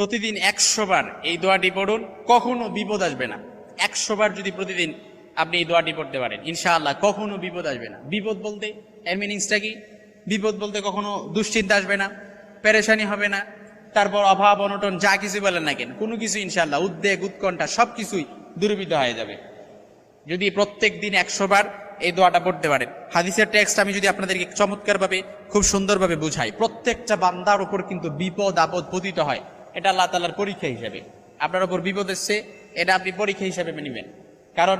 প্রতিদিন একশোবার এই দোয়াটি পড়ুন, কখনো বিপদ আসবে না। একশোবার যদি প্রতিদিন আপনি এই দোয়াটি পড়তে পারেন, ইনশাআল্লাহ কখনো বিপদ আসবে না। বিপদ বলতে, এর মিনিংসটা কি? বিপদ বলতে কখনো দুশ্চিন্তা আসবে না, পেরেশানি হবে না, তারপর অভাব, অনটন, যা কিছু বলেন না কেন, কোনো কিছু ইনশাআল্লাহ উদ্বেগ, উৎকণ্ঠা সব কিছুই দূরীভূত হয়ে যাবে। যদি প্রত্যেক দিন একশোবার এই দোয়াটা পড়তে পারেন, হাদিসের টেক্সট আমি যদি আপনাদেরকে চমৎকারভাবে, খুব সুন্দরভাবে বুঝাই, প্রত্যেকটা বান্দার উপর কিন্তু বিপদ, আপদ পতিত হয়। এটা আল্লাহ তালার পরীক্ষা হিসাবে। আপনার ওপর বিপদ এসছে, এটা আপনি পরীক্ষা হিসাবে নেবেন। কারণ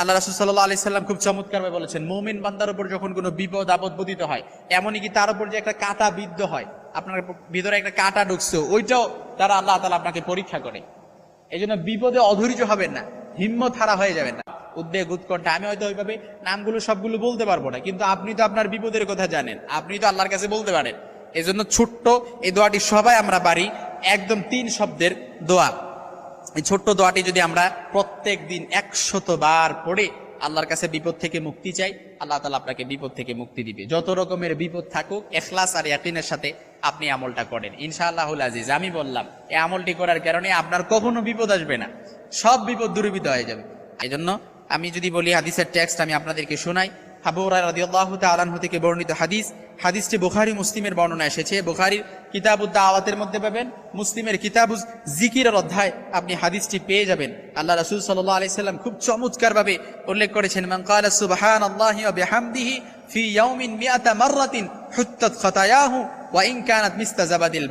আল্লাহ রাসুল সাল্লাহ আলি সাল্লাম খুব চমৎকারভাবে বলেছেন, মোমিন বান্দার উপর যখন কোনো বিপদ, আপদ পতিত হয়, এমনই কি তার উপর যে একটা কাঁটা বিদ্ধ হয়, আপনার ভিতরে একটা কাঁটা ঢুকছে, ওইটাও তারা আল্লাহ তালা আপনাকে পরীক্ষা করে। এই জন্য বিপদে অধৈর্য হবেন না, হিম্মত হারা হয়ে যাবেন না। উদ্বেগ, উৎকণ্ঠা, আমি হয়তো ওইভাবে নামগুলো, সবগুলো বলতে পারব না, কিন্তু আপনি তো আপনার বিপদের কথা জানেন, আপনি তো আল্লাহর কাছে বলতে পারেন। এই জন্য ছোট্ট এই দোয়াটি সবাই আমরা পারি একদম তিন শব্দের দোয়া। এই ছোট্ট দোয়াটি যদি আমরা প্রত্যেক দিন একশত বার পড়ে আল্লাহর কাছে বিপদ থেকে মুক্তি চাই, আল্লাহ তালা আপনাকে বিপদ থেকে মুক্তি দিবে। যত রকমের বিপদ থাকুক এখলাস আর ইয়াকিনের সাথে আপনি আমলটা করেন। ইনশাআল্লাহুল আজিজ, আমি বললাম, এই আমলটি করার কারণে আপনার কখনো বিপদ আসবে না। সব বিপদ দূরীভূত হয়ে যাবে। এই জন্য আমি যদি বলি, হাদিসের টেক্সট আমি আপনাদেরকে শোনাই। হাবুরা রাদিয়াল্লাহু তাআলাহু থেকে বর্ণিত হাদিস। হাদিসটি বুখারী মুসলিমের বর্ণনা এসেছে। বুখারীর কিতাবুদ আওয়াতের মধ্যে পাবেন, মুসলিমের কিতাবুজ জিকিরের অধ্যায় আপনি হাদিসটি পেয়ে যাবেন। আল্লাহ রাসূল সাল্লাল্লাহু আলাইহি সাল্লাম খুব চমৎকারভাবে উল্লেখ করেছেন ওয়া বিহামদিহি ফি খাতায়াহু ওয়া ইন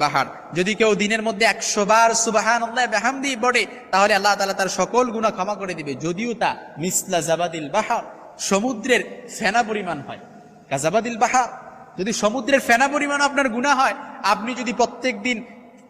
বাহার। যদি কেউ দিনের মধ্যে 100 বার বিহামদিহি পড়ে, তাহলে আল্লাহ তাআলা তার সকল গুনাহ ক্ষমা করে দিবে। যদিও তা মিসলা জাবাদিল বাহার। সমুদ্রের ফেনা পরিমাণ হয়। কাজাবাদিল বাহার, যদি সমুদ্রের ফেনা পরিমাণ আপনার গুণা হয়, আপনি যদি প্রত্যেক দিন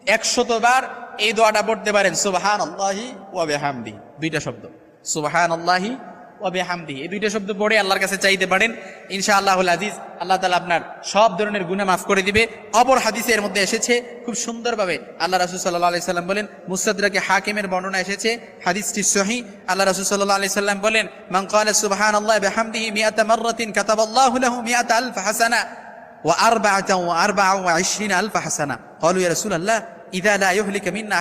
একশতবার এই দোয়াটা পড়তে পারেন সুবাহান আল্লাহি ওয়াবেহামদি দুইটা শব্দ। সুবাহান আল্লাহি ওয়াবেহামদি এই দুইটা শব্দ পড়ে আল্লাহর কাছে চাইতে পারেন ইনশা আল্লাহুল আজিজ আল্লাহ তালা আপনার সব ধরনের গুণা মাফ করে দিবে অপর হাদিসের মধ্যে এসেছে খুব সুন্দরভাবে আল্লাহ রাসুল সাল্লাহ আলি সাল্লাম বলেন মুসাদ্রাকে হাকিমের বর্ণনা এসেছে হাদিসটি সহি আল্লাহ রাসুল সাল্লাহ আলি সাল্লাম বলেন মান قال سبحان الله بحمده مئة مرة كتب الله له مئة ألف حسنة وأربعة وأربعة وعشرين ألف حسنة قالوا يا رسول الله ইদা আলাহলিক মিন্না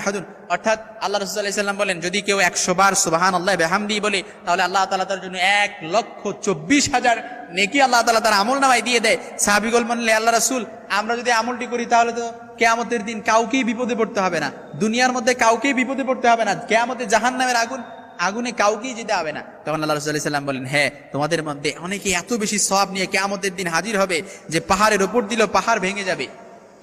অর্থাৎ আল্লাহ রসুল্লাহিসাল্লাম বলেন, যদি কেউ একশো বার সুবাহান আল্লাহ বেহামদি বলে, তাহলে আল্লাহ তালা তার জন্য এক লক্ষ চব্বিশ হাজার নেকি আল্লাহ তালা তার আমল নামায় দিয়ে দেয়। সাহাবিগল মানলে আল্লাহ রসুল, আমরা যদি আমলটি করি, তাহলে তো কেয়ামতের দিন কাউকেই বিপদে পড়তে হবে না। দুনিয়ার মধ্যে কাউকেই বিপদে পড়তে হবে না। কেয়ামতে জাহান নামের আগুন, আগুনে কাউকেই যেতে হবে না। তখন আল্লাহ রসুল্লাহিসাল্লাম বলেন হ্যাঁ তোমাদের মধ্যে অনেকে এত বেশি সব নিয়ে কেয়ামতের দিন হাজির হবে যে পাহাড়ের ওপর দিলেও পাহাড় ভেঙে যাবে।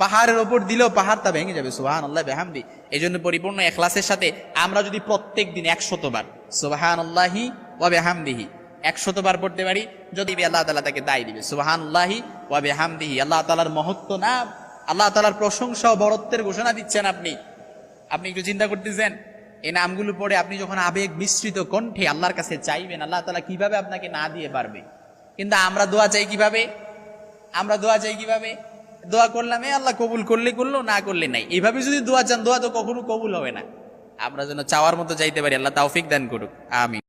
পাহাড়ের ওপর দিলেও পাহাড় তা ভেঙে যাবে সুবাহান আল্লাহ বেহামদি। এই জন্য পরিপূর্ণ এখলাসের সাথে আমরা যদি প্রত্যেক দিন একশতবার সুবাহান আল্লাহি ও বেহামদিহি, একশতবার পড়তে পারি, যদি আল্লাহ তালা তাকে দায় দিবে সুবাহান আল্লাহি ও বেহামদিহি। আল্লাহ তালার মহত্ব নাম আল্লাহ তালার প্রশংসা ও বরত্বের ঘোষণা দিচ্ছেন আপনি। আপনি একটু চিন্তা করতেছেন, এই নামগুলো পড়ে আপনি যখন আবেগ মিশ্রিত কণ্ঠে আল্লাহর কাছে চাইবেন, আল্লাহ তালা কীভাবে আপনাকে না দিয়ে পারবে? কিন্তু আমরা দোয়া চাই কীভাবে? আমরা দোয়া চাই কীভাবে? দোয়া করলাম, এ আল্লাহ, কবুল করলে করল, না করলে নাই। এইভাবে যদি দোয়া চান, দোয়া তো কখনো কবুল হবে না। আমরা যেন চাওয়ার মতো চাইতে পারি, আল্লাহ তাওফিক দান করুক। আমি